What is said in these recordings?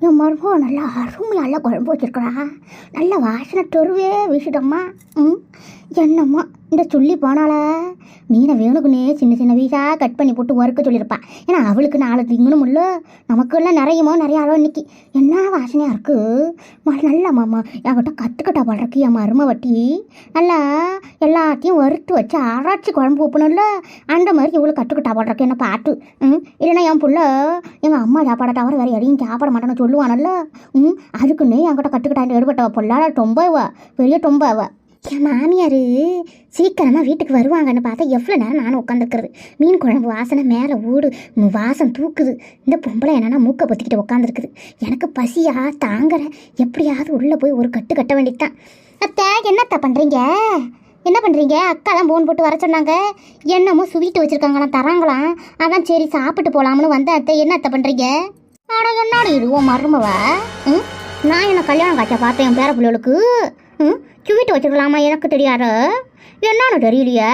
என் மருமகம் நல்லா அருமையால குழம்பு வச்சிருக்கிறா நல்ல வாசனை தொருவே வீசுதம்மா ம்? என்னம்மா இந்த சொல்லி போனால? மீனை வேணுக்குன்னே சின்ன சின்ன வீசாக கட் பண்ணி போட்டு ஒர்க்க சொல்லியிருப்பா. ஏன்னா அவளுக்கு நாலு திங்கணும் இல்லை. நமக்கெல்லாம் நிறையமோ நிறைய அளவு இன்னைக்கு. என்ன வாசனையாக இருக்கு? ம நல்லா மாமா என்கிட்ட கற்றுக்கிட்டா படுறக்கு என் மருமை வட்டி நல்லா எல்லாத்தையும் வறுத்து வச்சு அரைச்சி குழம்பு ஊப்பணும்ல அந்த மாதிரி இவ்வளோ கற்றுக்கிட்டா படுறக்கு என்ன பாட்டு. ம் இல்லைன்னா என் புள்ள எங்கள் அம்மா சாப்பாடை தவிர வேறு எதையும் சாப்பிட மாட்டேன்னு சொல்லுவானல்ல. ம் அதுக்குன்னே என்கிட்ட கற்றுக்கிட்டா எடுபட்டவ பொல்லாட தொம்பவ பெரிய தொம்பவ என் மாமியார் சீக்கிரமாக வீட்டுக்கு வருவாங்கன்னு பார்த்தா எவ்வளோ நேரம் நானும் உட்காந்துருக்குறது மீன் குழம்பு வாசனை மேலே ஓடு வாசம் தூக்குது. இந்த பொம்பளை என்னென்னா மூக்கை பொத்திக்கிட்டு உட்காந்துருக்குது எனக்கு பசியா தாங்கறேன் எப்படியாவது உள்ளே போய் ஒரு கட்டு கட்ட வேண்டியதுதான். அத்தை என்னத்தா பண்ணுறீங்க என்ன பண்ணுறீங்க அக்காலாம் போன் போட்டு வர சொன்னாங்க. என்னமோ ஸ்வீட் வச்சுருக்காங்களாம் தராங்களாம். அதான் சரி சாப்பிட்டு போகலாம்னு வந்த அத்தை. என்ன அத்தை பண்ணுறீங்க ஆனால் என்னோட இதுவோ மருமவா மருமவ? ம்? நான் என்ன கல்யாணம் காட்ச பார்த்தேன் என் பேர பிள்ளைகளுக்கு? ம்? சுவிட்டு வச்சுக்கலாமா எனக்கு தெரியாது. என்னன்னு தெரியலையே.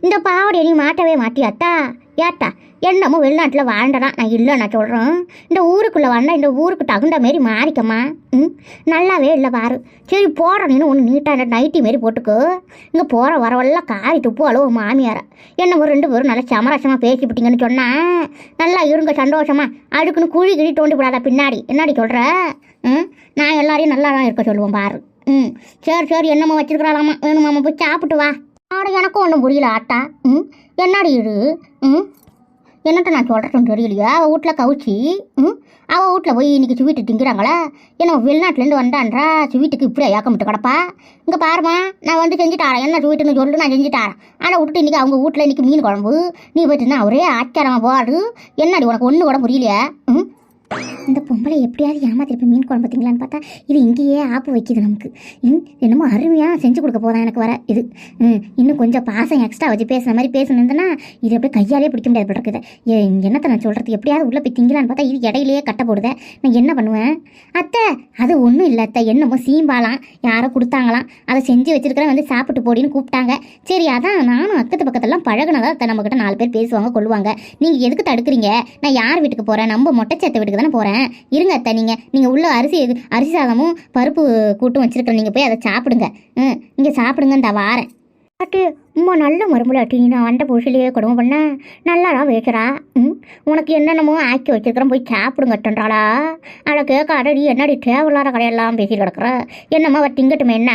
இந்த பாவடையை நீ மாட்டவே மாட்டியாத்தா? ஏத்தா என்னமோ வெளிநாட்டில் வாழ்ந்ததான் நான் இல்லை நான் சொல்கிறேன் இந்த ஊருக்குள்ளே வாழ்ந்தா இந்த ஊருக்கு தகுந்த மாரி மாறிக்கம்மா. ம்? நல்லாவே இல்லை பாரு. சரி போடுற நீனு ஒன்று நீட்டாக நைட்டி மாரி போட்டுக்கோ. இங்கே போகிற வரவெல்லாம் காரி துப்பு அளவு மாமியார. என்னமோ ரெண்டு பேரும் நல்லா சமரசமாக பேசிவிட்டீங்கன்னு சொன்னால் நல்லா இருங்க சந்தோஷமாக அதுக்குன்னு குழி கிழி தோண்டி விடாத பின்னாடி. என்னடி சொல்கிற ம்? நான் எல்லாரையும் நல்லா தான் இருக்க சொல்லுவேன் பாரு. ம் சரி சரி என்னம்மா வச்சிருக்கிறாளாமா வேணுமாம்மா போய் சாப்பிட்டு வா. ஆட எனக்கும் ஒன்றும் புரியல ஆட்டா ம் என்னடி இது? ம் என்னட்ட நான் சொல்கிறேன்னு தெரியலையா. அவள் வீட்டில் கவுச்சி ம் அவள் வீட்டில் போய் இன்றைக்கி ஸ்வீட்டு திங்கிறாங்களா. என்ன வெளிநாட்டிலேருந்து வந்தான்றா ஸ்வீட்டுக்கு இப்படியே ஏக்கமிட்டு கிடப்பா? இங்கே பாருமா நான் வந்து செஞ்சுட்டாரேன் என்ன ஸ்வீட்டுன்னு சொல்லிட்டு நான் செஞ்சுட்டாரேன் ஆனால் விட்டுட்டு இன்றைக்கி அவங்க வீட்டில் இன்றைக்கி மீன் குழம்பு. நீ போயிட்டுனா ஒரே ஆச்சாரமாக போடு. என்னடி உனக்கு ஒன்று கூட புரியலையா? ம் இந்த பொம்பளை எப்படியாவது ஏமாத்திருப்ப மீன் குழம்பு பார்த்தீங்களான்னு பார்த்தா இது இங்கேயே ஆப்பு வைக்குது நமக்கு. என்னமோ அருமையாக செஞ்சு கொடுக்க போதான் எனக்கு வர இது. இன்னும் கொஞ்சம் பாசம் எக்ஸ்ட்ரா வச்சு பேசுன மாதிரி பேசணுன்னா இது அப்படியே கையாலே பிடிக்க முடியாது போல இருக்குது. என்னத்தை நான் சொல்கிறது எப்படியாவது உள்ளே போய் திங்கலான்னு பார்த்தா இது இடையிலேயே கட்ட போடுத. நான் என்ன பண்ணுவேன்? அத்தை அது ஒன்றும் இல்லை அத்தை. என்னமோ சீம்பாலாம் யாரோ கொடுத்தாங்களாம். அதை செஞ்சு வச்சிருக்கிறேன் வந்து சாப்பிட்டு போடின்னு கூப்பிட்டாங்க. சரி அதான் நானும் அக்கத்து பக்கத்தெல்லாம் பழகினதான் அத்தை நம்மக்கிட்ட நாலு பேர் பேசுவாங்க கொள்வாங்க நீங்கள் எதுக்கு தடுக்கிறீங்க? நான் யார் வீட்டுக்கு போகிறேன் நம்ம மொட்டைச்சேத்த வீட்டுக்கு தானே போகிறேன் இருங்க அத்தை நீங்கள் நீங்கள் உள்ள அரிசி அரிசி சாதமும் பருப்பு கூட்டும் வச்சிருக்கிறேன் நீங்கள் போய் அதை சாப்பிடுங்க. ம் நீங்கள் சாப்பிடுங்க இந்த வாரேன். அட்டு உம்மா நல்ல மருமலாட்டி நான் வந்த புருஷிலேயே கொடுமை பண்ண நல்லாதான் வைக்கிறா ம் உனக்கு என்னென்னமோ ஆக்கி வச்சுருக்கிறேன். போய் சாப்பிடுங்கட்டன்றாளா அதை கேட்காத நீ என்னடி தேவையில்லாத கடையெல்லாம் பேசி கிடக்குற? என்னம்மா அவள் திங்கட்டுமே என்ன?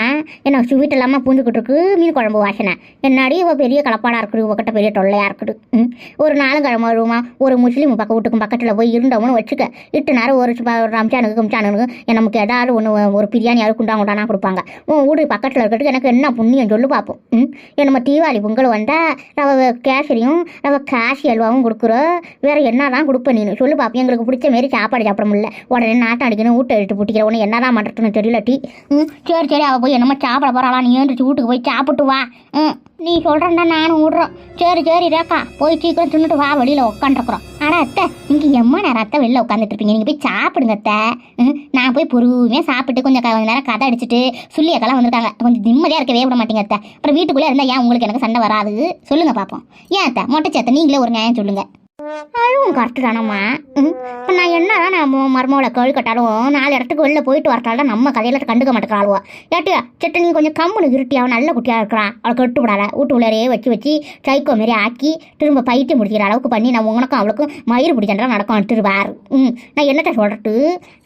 என்ன ஸ்வீட் இல்லாமல் பூந்துக்கிட்டு இருக்கு? மீன் குழம்பு வாசனை. என்னாடி இவள் பெரிய கலப்பாடாக இருக்குது? இவகிட்ட பெரிய தொல்லையாக இருக்குது? ம் ஒரு நாளும் கிழமை வருமா? ஒரு முஸ்லீம் பக்கம் வீட்டுக்கும் பக்கத்தில் போய் இருந்தவனு வச்சுக்க. இட்டு நேரம் ஒரு ரம்ஜானுக்கு ரம்ஜானுக்கு நமக்கு ஏதாவது ஒன்று ஒரு பிரியாணி யாரும் குண்டா குண்டானா கொடுப்பாங்க. உன் வீடு பக்கத்தில் இருக்கிறதுக்கு எனக்கு என்ன புண்ணியம்? சொல்லு பார்ப்போம் ம் என்னம்மா தீபாவளி பொங்கல் வந்தால் நம்ம கேசரியும் நம்ம காசி அல்வாவும் கொடுக்குறோம் வேற என்ன தான் கொடுப்ப நீ சொல்லு பாப்போம் எங்களுக்கு பிடிச்ச மாரி சாப்பாடு சாப்பிட முடியல. உடனே நாட்டம் அடிக்கணும் வீட்டை எடுத்து பிடிக்கிற உடனே என்ன தான் பண்ணுறதுன்னு தெரியல டீ. ம் சரி சரி அவள் போய் என்னமோ சாப்பிட போகிறாளா நீ ஏந்திரிச்சு வீட்டுக்கு போய் சாப்பிட்டு வா. ம். நீ சொல்கிறேன்டா நானும் விட்றோம். சரி சரி ரேக்கா போய் சீக்கிரம் தின்னுட்டு வா வெளியில் உட்காந்துருக்குறோம் ஆனால் அத்தை நீங்கள் எம்மா நேரம் அத்தை வெளில உட்காந்துட்டு இருப்பீங்க நீங்கள் போய் சாப்பிடுங்க அத்தை. ம், நான் போய் பொறுமையாக சாப்பிட்டு கொஞ்சம் கொஞ்ச நேரம் கதை அடிச்சுட்டு சொல்லியக்கெல்லாம் வந்திருக்காங்க. கொஞ்சம் நிம்மதியாக இருக்கவே விட மாட்டீங்க அத்தை. அப்புறம் வீட்டுக்குள்ளே இருந்தால் ஏன் உங்களுக்கு எனக்கு சண்டை வராது? சொல்லுங்கள் பார்ப்போம் ஏன் அத்தை மொட்டை அத்தை நீங்களே ஒரு நியாயம் சொல்லுங்கள் அதுவும் கரெக்டு தானம்மா. இப்போ நான் என்ன தான் நான் மருமகளை கழு கட்டாலும் நாலு இடத்துக்கு வெளில போயிட்டு வரட்டாலும் நம்ம கதையில கண்டுக்க மாட்டேங்கிறாளுவோ ஏட்டியா சிட்டு நீ கொஞ்சம் கம்முனு இருட்டியாவும் நல்ல குட்டியாக இருக்கிறா. அவளை கெட்டு விடாத. வீட்டு உள்ளே வச்சு வச்சு சைக்கோ மாரி ஆக்கி திரும்ப பைத்தியம் முடிக்கிற அளவுக்கு பண்ணி நான் உனக்கும் அவளுக்கும் மயிறு பிடிச்சா நடக்கும் திருவார். ம். நான் என்னத்தை சொல்கிறது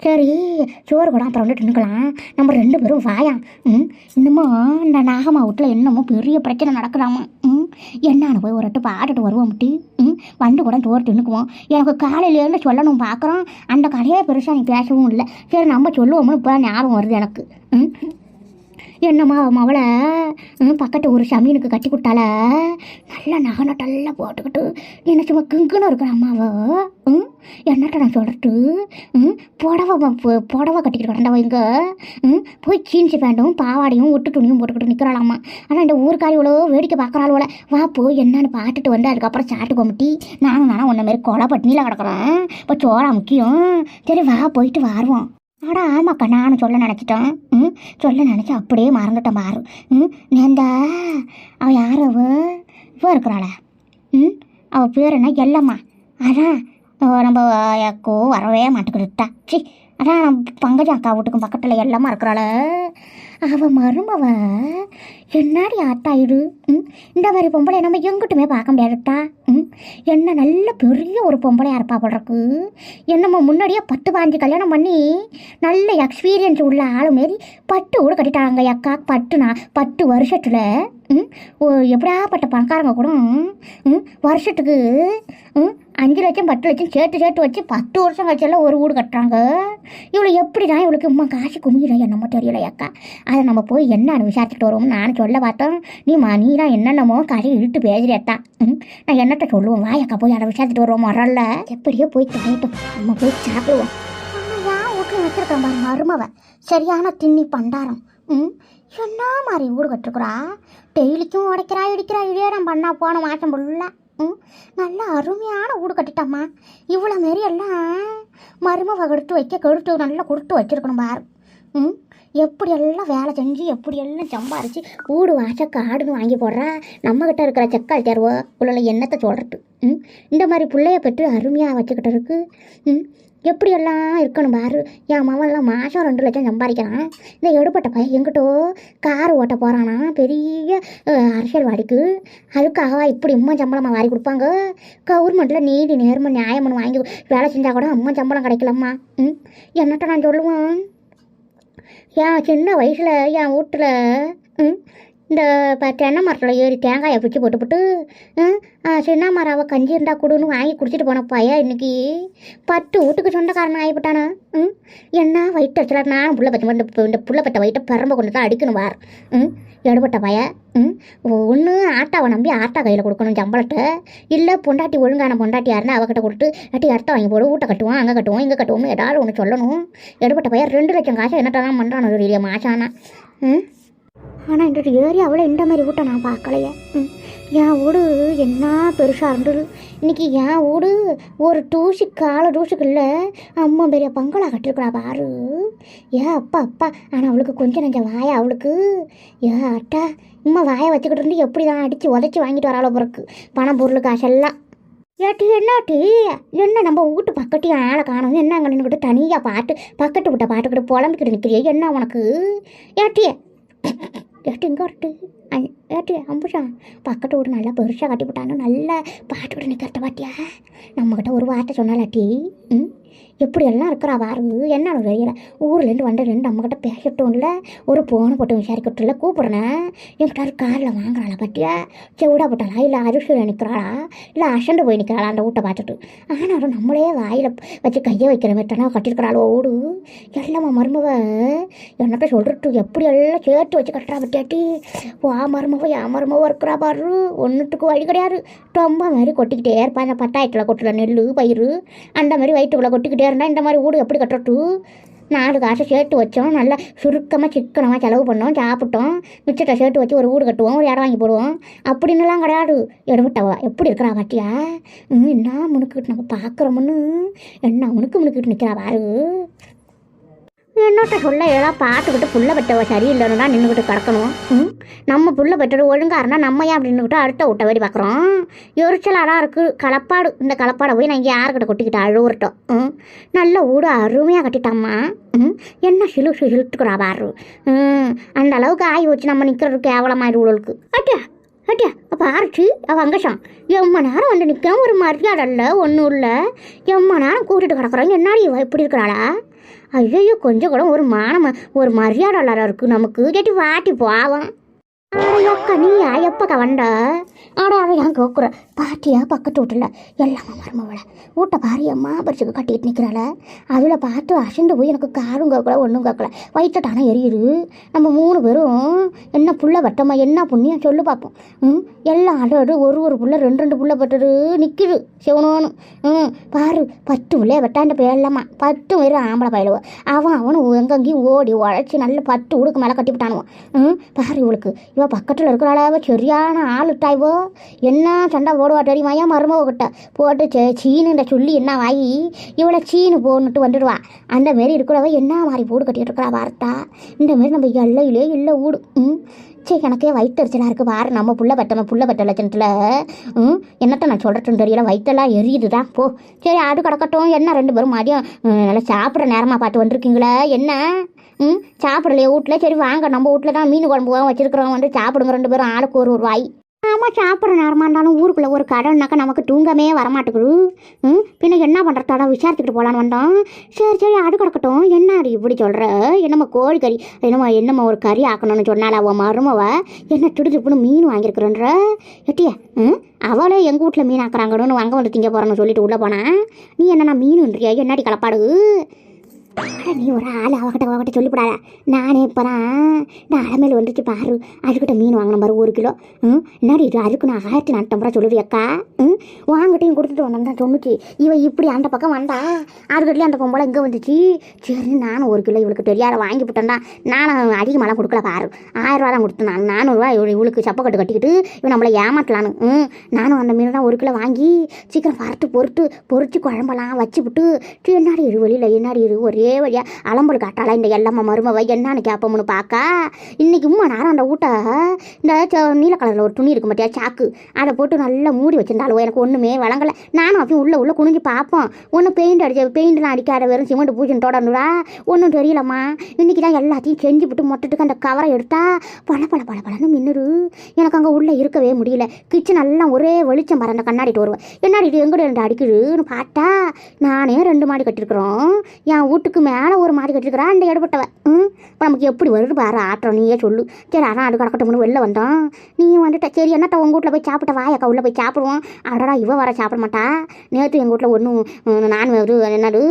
சரி சோறு கூட அப்புறம் வந்து நின்றுக்கலாம் நம்ம ரெண்டு பேரும் வாயா. ம். இன்னமும் இந்த நாகம்மா வீட்டில் என்னமோ பெரிய பிரச்சனை நடக்கிறாமா ம். என்னான்னு போய் ஒரு எட்டு பாட்டுட்டு வருவோம் முட்டி. ம். வந்து கூட சோறு தின்னுக்குவோம் எனக்கு காலையிலேருந்து சொல்லணும் பார்க்குறோம் அந்த கதையே பெருசாக நீ பேசவும் இல்லை. சரி நம்ம சொல்லுவோம்னு இப்போ ஞாபகம் வருது எனக்கு. ம்? என்னம்மா அவன் அவளை? பக்கத்து ஒரு சமீனுக்கு கட்டி கொடுத்தால நல்லா நகை நட்டெல்லாம் போட்டுக்கிட்டு என்ன சும்மா கிங்குன்னு இருக்கிற அம்மாவை? ம் என்னட்ட நான் சொல்கிறது ம் புடவை பு- புடவை கட்டிக்கிட்டு கிடந்தவ இங்க ம் போய் சீன்ஸ் பேண்ட்டும் பாவாடையும் ஒட்டு துணியும் போட்டுக்கிட்டு நிற்கிறாளாம்மா ஆனால் இந்த ஊருக்காரி இவ்வளோ வேடிக்கை பார்க்குறாள் வா போய் என்னன்னு பார்த்துட்டு வந்து அதுக்கப்புறம் சாட்டு கொமிட்டி நானும் நானும் உன்ன மாரி கொலை பட்டினியில் கிடக்குறேன். இப்போ சோறா முக்கியம். சரி வா போயிட்டு வருவோம். அட ஆமாக்கா நானும் சொல்ல நினச்சிட்டேன் ம் சொல்ல நினச்சி அப்படியே மறந்துட்டேன் பாரு. ம் நேந்தா அவள் யார் அவ? இவ இருக்கிறாள? ம் அவள் பேர் என்ன? எல்லம்மா. அதான். நம்ம அக்கோ வரவே மாட்டேங்கிட்டா சி அதான் பங்கஜா அக்கா வீட்டுக்கும் பக்கத்தில் எல்லாமா இருக்கிறாள. அவ மருமவ. என்னாடி ஆட்டாயிடு ம்? இந்த மாதிரி பொம்பளை நம்ம எங்கிட்டுமே பார்க்க முடியாதுட்டா ம்? என்ன நல்ல பெரிய ஒரு பொம்பளையாக இருப்பா போடுறக்கு என்னம்மா முன்னாடியே பத்து பாஞ்சு கல்யாணம் பண்ணி நல்ல எக்ஸ்பீரியன்ஸ் உள்ள ஆளு மாரி பட்டு கூட கட்டிட்டாங்க அக்கா. பட்டு நான் பத்து வருஷத்தில். ம்? ஓ எப்படியாப்பட்ட பணக்காரங்க கூட. ம்? வருஷத்துக்கு ம்? அஞ்சு லட்சம் பத்து லட்சம் சேர்த்து சேர்த்து வச்சு பத்து வருஷம் கழிச்செல்லாம் ஒரு வீடு கட்டுறாங்க. இவ்வளோ எப்படி தான் இவளுக்கு இம்மா காசு குமியில என்னமோ தெரியல அக்கா. அதை நம்ம போய் என்னன்னு விசாரிச்சுட்டு வருவோம் நான் சொல்ல பார்த்தோம். நீ மா நீ தான் என்னென்னமோ கறி இழுத்து பேசுறியத்தா ம்? நான் என்னட்ட சொல்லுவோம் வாயக்கா போய் அதை விசாரிச்சுட்டு வருவோம் வரல எப்படியோ போய் தொலைட்டும் நம்ம போய் சாப்பிடுவோம். ஏன் வீட்டில் வச்சிருக்கேன் பாரு மருமவ. சரியான திண்ணி பண்டாரம். ம்? என்ன மாதிரி வீடு கட்டுருக்குறா? டெய்லிக்கும் உடைக்கிறா இடிக்கிறா இடியாரம் பண்ணா போன மாதம் ஃபுல்லாக ம்? நல்ல அருமையான வீடு கட்டிட்டம்மா. இவ்வளோ மாரி எல்லாம் மருமவை கெடுத்து வைக்க கெடுத்து நல்லா கொடுத்து வச்சிருக்கணும் பாரு. ம்? எப்படியெல்லாம் வேலை செஞ்சு எப்படியெல்லாம் சம்பாரித்து வீடு வாச காடுன்னு வாங்கி போடுறா? நம்மக்கிட்ட இருக்கிற செக்கால் தேர்வோ உள்ள எண்ணத்தை சொல்கிறது ம்? இந்த மாதிரி பிள்ளைய பெற்று அருமையாக வச்சுக்கிட்டு இருக்கு. ம்? எப்படியெல்லாம் இருக்கணும் பாரு. என் மவன்லாம் மாதம் ரெண்டு லட்சம் சம்பாதிக்கிறான். இந்த எடுப்பட்ட பையன் எங்கிட்டோ கார் ஓட்ட போகிறானா பெரிய அரசியல்வாடிக்கு அதுக்காகவா இப்படி அம்மா சம்பளமாக வாரி கொடுப்பாங்க? கவர்மெண்ட்டில் நீதி நேர்மை நியாயம்னு வாங்கி வேலை செஞ்சால் கூட அம்மா சம்பளம் கிடைக்கலம்மா. ம்? என்னட்ட நான் சொல்லுவேன்? என் சின்ன வயசில் என் வீட்டில் இந்த தென்னை மரத்தில் ஏறி தேங்காயை பிச்சு போட்டு ம், சின்ன மரம் அவள் கஞ்சி இருந்தால் கொடுன்னு வாங்கி குடிச்சிட்டு போன பையன் இன்னைக்கு? பத்து வீட்டுக்கு சொந்தக்காரன் ஆகிவிட்டானா? ம்? என்ன வயிற்று நான் புள்ள பச்சை இந்த இந்த புள்ள பட்ட வயிற்ற பெரம்ப கொண்டு தான் அடிக்கணும் வார் ம்? எடுபட்ட பய ம்? ஒன்று ஆட்டாவை நம்பி ஆட்டா கையில் கொடுக்கணும் சம்பளத்தை. இல்லை பொண்டாட்டி ஒழுங்கான பொண்டாட்டியாக இருந்தால் அவகிட்ட கொடுத்து அட்டி அர்த்தம் வாங்கி போடு வீட்டை கட்டுவோம் அங்கே கட்டுவோம் இங்கே கட்டுவோம்னு ஏதாவது ஒன்று சொல்லணும். எடுபட்ட பையன் ரெண்டு லட்சம் காசு என்னட்ட தான் பண்ணுறான் ஒரு மாசானா ம்? ஆனால் இந்த ஏரியாவில் இந்த மாதிரி வீட்டை நான் பார்க்கலையே. என் வீடு என்ன பெருசாக இருந்தது? இன்னைக்கு என் வீடு ஒரு டூசி கால டூசுக்கு இல்லை அம்மா பெரிய பங்களா கட்டிருக்கிறா பாரு. ஏ அப்பா அப்பா. ஆனால் அவளுக்கு கொஞ்சம் நஞ்ச வாயா அவளுக்கு. ஏ அட்டா இம்மா வாயை வச்சுக்கிட்டு இருந்து எப்படி தான் அடித்து உதச்சி வாங்கிட்டு வராளோ பிறகு பணம் பொருள் காசெல்லாம் ஏட்டி என்னாட்டி? என்ன நம்ம வீட்டு பக்கத்தையும் ஆளை காணும். என்ன அங்கே நின்றுக்கிட்டு தனியாக பாட்டு பக்கத்து விட்ட பாட்டுக்கிட்டு புலம்பிக்கிட்டு நிற்கிறியே என்ன உனக்கு? ஏட்டி எட்டு எங்கே வரட்டு ஏட்டு அம்புஷா பக்கத்து வீடு நல்லா பெருசாக கட்டி விட்டானு நல்லா பாட்டுக்கிட்டு நிற்கிறத பாட்டியா நம்மக்கிட்ட ஒரு வார்த்தை சொன்னாலாட்டி ம்? எப்படி எல்லாம் இருக்கிறா பாருங்க. என்ன தெரியல ஊர்லேருந்து வந்ததுலேருந்து நம்மக்கிட்ட பேசட்டும் இல்லை ஒரு போனை போட்டு விசாரிக்கட்டும் இல்லை கூப்பிட்றேன் என்கிட்ட காரில் வாங்குறாளா பாட்டியா செவிடா போட்டாளா? இல்லை அரிசியில் நிற்கிறாளா இல்லை அசண்டு போய் நிற்கிறாளா அந்த வீட்டை பார்த்துட்டு. ஆனாலும் நம்மளே வாயில் வச்சு கையை வைக்கிற மாதிரி கட்டியிருக்கிறாளோ ஓடு எல்லாமா மருமவ என்னட்ட சொல்லிட்டு எப்படி எல்லாம் சேர்த்து வச்சு கட்டுறா பட்டியாட்டி வா மருமவ யா மருமவ இருக்கிறா பாரு. ஒன்றுத்துக்கு வழி கிடையாது. ரொம்ப மாதிரி கொட்டிக்கிட்டே இருப்பா. அந்த பட்டாயத்தில் கொட்டுற நெல் பயிர் அந்த மாதிரி வயிற்றுக்குள்ளே கொட்டிக்கிட்டே இருந்தால் இந்த மாதிரி வீடு எப்படி கட்டுறட்டு நாலு காசை சேர்த்து வச்சோம். நல்லா சுருக்கமாக சிக்கனமாக செலவு பண்ணோம். சாப்பிட்டோம். மிச்சத்தை சேர்த்து வச்சு ஒரு வீடு கட்டுவோம். ஒரு இடம் வாங்கி போடுவோம். அப்படின்னுலாம் கிடையாது. எடுபட்டவா? எப்படி இருக்கிறா பாட்டியா ம், என்ன முனுக்கிட்டு நம்ம பார்க்குறோம்னு? என்ன முனுக்கு முனுக்கிட்டு நிற்கிறா பாரு. என்னட்ட சொல்ல ஏதாவது பார்த்துக்கிட்டு புள்ள பெற்றவ சரியில்லைன்னு தான் நின்றுக்கிட்டு கிடக்கணும். ம்? நம்ம புள்ள பெற்றது ஒழுங்கா இருந்தால் நம்ம ஏன் அப்படி நின்றுக்கிட்டு அடுத்த விட்ட வரி பார்க்குறோம்? எரிச்சலாக இருக்குது களப்பாடு இந்த களப்பாடை போய் நான் இங்கே யாருக்கிட்ட கொட்டிக்கிட்டு அழுவுறட்டோம் ம்? நல்ல ஊடு அருமையாக கட்டிட்டாம்மா. ம்? என்ன சிலு சிலுத்துக்கிறா பாரு. ம் அந்த அளவுக்கு ஆய் வச்சு நம்ம நிற்கிறதுக்கு கேவலமாக உடலுக்கு அட்டியா அட்டியா அப்போ ஆரிச்சு அவள் அங்கஷம். எம்ம நேரம் வந்து நிற்கிறோம் ஒரு மரியாதை இல்லை ஒன்றும் இல்லை. எம்ம நேரம் கூட்டிகிட்டு கிடக்குறோம். என்னாடி இப்படி இருக்கிறாளா? ஐயோ கொஞ்சம் கூட ஒரு மானம் ஒரு மரியாதை இல்லாத இருக்கு. நமக்கு கேட்டி வாட்டி போவோம். அக்கா நீயா எப்பக்கா வந்த ஆடா அவன் ஏன் கேட்குற பாட்டியா பக்கத்து வீட்டில். எல்லாம் மருமவள. வீட்டை பாரியம்மா பரிசுக்கு கட்டிட்டு நிற்கிறாள அதில் பார்த்து அசந்து போய் எனக்கு காரும் கேட்கல ஒன்றும் கேட்கல. வயிற்றுட்டானா எரியுது. நம்ம மூணு பேரும் என்ன புள்ள வட்டமா என்ன புண்ணியம் சொல்லு பார்ப்போம். ம் எல்லாம் அடோடு ஒரு ஒரு புள்ள ரெண்டு ரெண்டு புள்ள பட்டது நிற்கிது சிவனோன்னு. ம் பாரு பத்து பிள்ளைய வெட்டாண்ட பேரலாமா பத்து பேர் ஆம்பளை பயிலுவ. அவன் அவனும் எங்கெங்கேயும் ஓடி உழைச்சி நல்ல பத்து உடுக்கு மேலே கட்டி விட்டானுவான் ம் பாரு இவளுக்கு. இவள் பக்கத்தில் இருக்கிறாளாவ சரியான ஆள் என்ன சண்டை போடுவா தெரியுமாயா மருமக கிட்ட. போட்டு சே சீனுன்ற சொல்லி என்ன வாங்கி இவளை சீனு போன்னுட்டு வந்துடுவா. அந்த மாரி இருக்கிறவ என்ன மாதிரி போடு கட்டிட்டு இருக்கிறா வார்த்தா? இந்த மாரி நம்ம எல்லையிலே இல்லை ஊடு ம்? சே எனக்கே வயிற்றுச்சலாக இருக்குது பாரு நம்ம புள்ள பட்டம புள்ள பட்ட லட்சணத்தில். ம்? என்னத்த நான் சொல்கிறேன்னு தெரியல. வயிற்றெல்லாம் எரியுதுதான் போ. சரி அது கிடக்கட்டும். என்ன ரெண்டு பேரும் மதியம் நல்லா சாப்பிட்ற நேரமாக பார்த்து வந்திருக்கீங்களே? என்ன? ம் சாப்பிடலையே. வீட்டில் சரி வாங்க. நம்ம வீட்டில் தான் மீன் குழம்பு வச்சிருக்கிறோம். வந்து சாப்பிடுங்க ரெண்டு பேரும். ஆளுக்கு ஒரு ஒரு வாய் ஆமாம் சாப்பிட்ற நேரமாக இருந்தாலும் ஊருக்குள்ளே ஒரு கடைனாக்கா நமக்கு தூங்கமே வரமாட்டேங்குது. ம் பின்ன என்ன பண்ணுறதாடா விசாரிச்சுக்கிட்டு போகலான்னு வந்தோம். சரி சரி அது கிடக்கட்டும். என்ன இப்படி சொல்கிற என்னம்மா கோழி கறி. என்னம்மா என்னம்மா ஒரு கறி ஆக்கணும்னு சொன்னால அவன் மருமவ? என்ன திடுதுப்புன்னு மீன் வாங்கியிருக்கிறன்ற? எட்டிய ம் அவளே எங்கள் வீட்டில் மீன் ஆக்குறாங்கன்னு அங்கே வந்து திங்க போகிறேன்னு சொல்லிட்டு உள்ளே போனா. நீ என்னண்ணா மீனுன்றியா? என்னடி கலப்பாடு? நீ ஒரு ஆள் அவகிட்ட அவகிட்ட சொல்லிவிடாத நானே இப்போ தான் இந்த அலமையில் வந்துச்சு பாரு. அதுக்கிட்ட மீன் வாங்கின பாரு ஒரு கிலோ. ம்? என்னடி இது? அதுக்கு நான் ஆயிரத்தி நாட்டம்பது ரூபா சொல்லுது அக்கா. ம்? வாங்கிட்டையும் கொடுத்துட்டு வந்தேன் தான் சொன்னுச்சு. இவ இப்படி அந்த பக்கம் வந்தா அதுக்கிட்டே அந்த பொம்பளை இங்கே வந்துச்சு. சரி நானும் ஒரு கிலோ இவளுக்கு தெரியாத வாங்கி விட்டேன்டா. நானும் அதிகமாலாம் கொடுக்கல பாரு. ஆயிரரூவா தான் கொடுத்தேன் நான். நானூறுரூவா இவளுக்கு சப்பக்கட்டு கட்டிக்கிட்டு இவன் நம்மளை ஏமாத்தலான்னு. ம்? நானும் அந்த மீன் தான் ஒரு கிலோ வாங்கி சீக்கிரம் பறத்து பொறுத்து பொறிச்சு குழம்பெல்லாம் வச்சு விட்டு சரி, என்னடி இரு வழியில் என்னடி இரு ஒரே வழியாக அலம்பல் காட்டாளா இந்த எல்லம்மா மருமவை? என்னன்னு கேட்போம்னு பார்க்கா இன்றைக்கி உம்மா நேரம் அந்த ஊட்ட இந்த நீல கலரில் ஒரு துணி இருக்கு மாட்டியா சாக்கு. அதை போட்டு நல்லா மூடி வச்சிருந்தாலும் எனக்கு ஒன்றுமே வழங்கலை. நானும் அப்பயும் உள்ளே உள்ளே குனிஞ்சு பார்ப்போம் ஒன்றும் பெயிண்ட் அடிச்ச பெயிண்ட்லாம் அடிக்காத வெறும் சிமெண்ட் பூஜன் தொடர்ந்துடா ஒன்றும் தெரியலம்மா. இன்றைக்கி தான் எல்லாத்தையும் செஞ்சு விட்டு மொட்டத்துக்கு அந்த கவரை எடுத்தா பல பல பல பலன்னு மின்னுரு. எனக்கு அங்கே உள்ளே இருக்கவே முடியல. கிச்சன் எல்லாம் ஒரே வெளிச்சம் பாரு அந்த கண்ணாடிட்டு வருவேன் என்னடி இது ரெண்டு அடிக்குதுன்னு பார்த்தா நானே ரெண்டு மாடி கட்டிருக்கிறோம் என் வீட்டுக்கு அதுக்கு மேலே ஒரு மாதிரி கட்டிருக்கிறா அந்த இடப்பட்டவ ம்? இப்போ நமக்கு எப்படி வருது பாரு ஆட்டம் நீயே சொல்லு. சரி அதான் அது கடக்கட்டும்னு வெளில வந்தோம் நீ வந்துட்ட. சரி என்னட்ட உங்கள் வீட்டில் போய் சாப்பிட்ட? வாயக்கா உள்ளே போய் சாப்பிடுவோம். அடடா இவ வர சாப்பிட மாட்டா. நேற்று எங்கள் வீட்டில் ஒன்றும் நான் ஒரு என்னது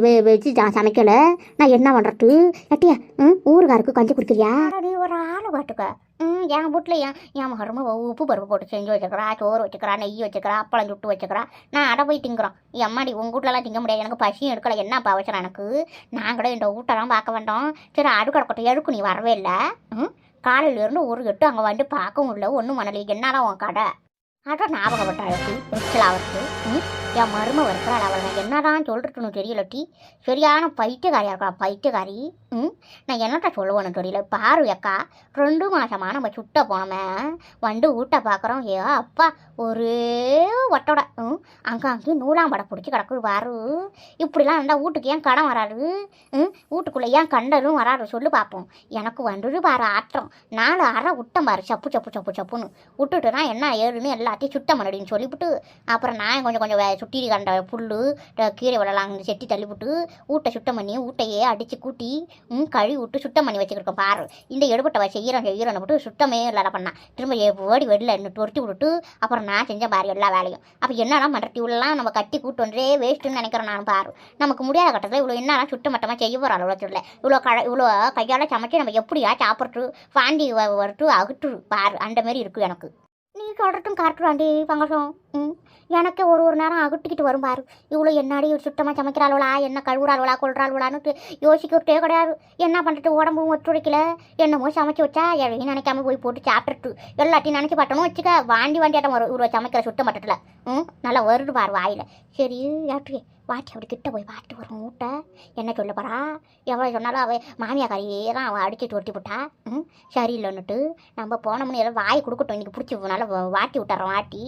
வெ- வச்சு சமைக்கலை. நான் என்ன பண்ணுறது எட்டியா ம் ஊருக்காருக்கு கஞ்சி குடிக்கிறியா? நீ ஒரு ஆள் பாட்டுக்க என் வீட்டில் என் என் மருமை உப்பு பருப்பு போட்டு செஞ்சு வச்சுக்கிறா சோறு வச்சுக்கிறா நெய் வச்சுக்கிறா அப்பளம் சுட்டு வச்சுக்கிறா நான் அடை போய் திங்குறோம் எம்மாடி உங்கள் வீட்லலாம் திங்க முடியாது எனக்கு பசியும் எடுக்கல என்ன அவசரம் எனக்கு நான் கூட இந்த வீட்டெல்லாம் பார்க்க வேண்டோம் சரி அடு எழுக்கு நீ வரவே இல்லை ம் காலையிலேருந்து ஒரு எட்டு அங்கே வந்து பார்க்கவும் இல்லை ஒன்றும் மணலி என்னடா உன் கடை அதான் ஞாபகப்பட்டாளுக்கு ரிச்சலாவருக்கு ம் என் மரும இருக்கிறாள்? அவள் நான் என்னதான் சொல்லிட்டுன்னு தெரியல டி. சரியான பைத்தியக்காரியாக இருக்கா? பைத்தியக்காரி? ம்? நான் என்னட்ட சொல்லுவேன்னு தெரியல. பாரு அக்கா ரெண்டு மாசமா நம்ம சுட்ட போனோமே. வந்து ஊட்ட பார்க்குறோம் ஏ அப்பா ஒரே ஒட்டோட ம்? அங்கே அங்கேயும் நூலாம்படை பிடிச்சி கிடக்குது பாரு. இப்படிலாம் இருந்தால் வீட்டுக்கு ஏன் கடன் வராது? ம்? வீட்டுக்குள்ளே ஏன் கண்டலும் வராது? சொல்லு பார்ப்போம் எனக்கு வந்துடு பாரு ஆற்றம் நாலு அரை விட்டேன் பாரு. சப்பு சப்பு சப்பு சப்புன்னு. விட்டுட்டு என்ன ஏறுன்னு எல்லாத்தையும் சுட்டம் பண்ணிடுன்னு சொல்லிவிட்டு அப்புறம் நான் கொஞ்சம் கொஞ்சம் சுட்டி கண்ட புல் கீரை விடலாம் செட்டி தள்ளிவிட்டு ஊட்டை சுத்தம் பண்ணி ஊட்டையே அடித்து கூட்டி ம் கழுவி விட்டு சுத்தம் பண்ணி வச்சுக்கிருக்கோம் பாரு. இந்த எடுபட்ட வச்சு ஈரம் ஈரம் விட்டு சுத்தமே இல்லாத பண்ணா. திரும்ப ஓடி வெளில இன்னும் தொருத்தி விட்டுட்டு அப்புறம் நான் செஞ்ச பாரு எல்லா வேலையும். அப்போ என்னடா பண்ணுறது இவ்வளோலாம் நம்ம கட்டி கூட்டு வந்தே வேஸ்ட்டுன்னு நினைக்கிறேன் நான் பாரு. நமக்கு முடியாத கட்டத்தில் இவ்வளோ என்னடா சுத்தமட்டமாக செய்ய போகிற அளவு சொல்ல இவ்வளோ க இவ்வளோ கையால் சமைச்சு நம்ம எப்படியா சாப்பிட்றது? வாண்டி வரட்டு அகட்டு பாரு. அந்த மாதிரி இருக்குது எனக்கு. நீ சொல்கிறதும் கரெக்டாண்டி பங்கசம் ம். எனக்கு ஒரு ஒரு நேரம் அகட்டிக்கிட்டு வரும் பாரு. இவ்வளோ என்னாடி சுத்தமாக சமைக்கிறாள்வளா என்ன கழுவுறாள்வளா கொள்றாள்வளான்னு யோசிக்கிட்டே கிடையாது. என்ன பண்ணுறது உடம்பும் ஒத்துழைக்கல. என்னமோ சமைச்சு வச்சா எதையும் நினைக்காம போய் போட்டு சாப்பிட்டுட்டு எல்லாத்தையும் நினச்சி பார்த்தணும் வச்சுக்க வாண்டி வாண்டியாட்டம் வரும். இவ்வளோ சமைக்கிற சுத்த மட்டத்தில் ம் நல்லா வருது பாரு வாயில். சரி யாட்டு வாட்டி அப்படி கிட்ட போய் வாட்டி ஒரு மூட்டை என்ன சொல்ல போறா? எவ்வளோ சொன்னாலும் அவள் மாமியாக்காரியே தான் அவள் அடிச்சு தொட்டி விட்டா ம் சரியில்லைன்னுட்டு நம்ம போனோம்னு ஏதோ வாய் கொடுக்கட்டும். இன்னைக்கு பிடிச்சி நல்லா வாட்டி விட்டுறோம் வாட்டி.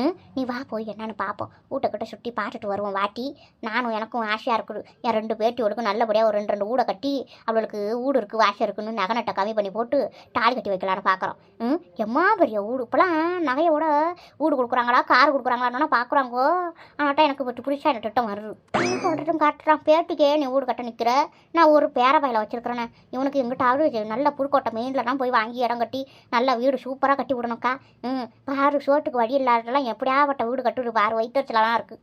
ம் நீ வா போய் என்னன்னு பார்ப்போம். வீட்டை சுற்றி பார்த்துட்டு வருவோம் வாட்டி. நானும் எனக்கும் ஆசையாக இருக்குது. என் ரெண்டு பேட்டியோளுக்கும் நல்லபடியாக ஒரு ரெண்டு ரெண்டு ஊடை கட்டி அவளுக்கு ஊடு இருக்குது ஆசை இருக்குன்னு நகை நட்டை கம்மி பண்ணி போட்டு தாலி கட்டி வைக்கலான்னு பார்க்குறோம். ம் எம்மா பெரிய ஊடு. இப்போலாம் நகையோட வீடு கொடுக்குறாங்களா? கார் கொடுக்குறாங்களான்னு பார்க்குறாங்கோ. ஆனாட்டா எனக்கு பட்டு பிடிச்சா எனக்கு திட்டம் வருது சொல்கிறதும் காட்டுறான்? பேட்டிக்கே நீ வீடு கட்ட நிற்கிற நான் ஒரு பேர வச்சுருக்கிறேன்னு வச்சிருக்கிறேனே. இவனுக்கு எங்கிட்டாவது நல்ல புதுக்கோட்டை மெயின்லலாம் போய் வாங்கி இடம் கட்டி நல்ல வீடு சூப்பராக கட்டி விடணும்க்கா. ம் பாரு சோட்டுக்கு வழி இல்லாதெல்லாம் எப்படியாப்பட்ட வீடு கட்டுது பாரு வயிற்றுச்சலாம் இருக்குது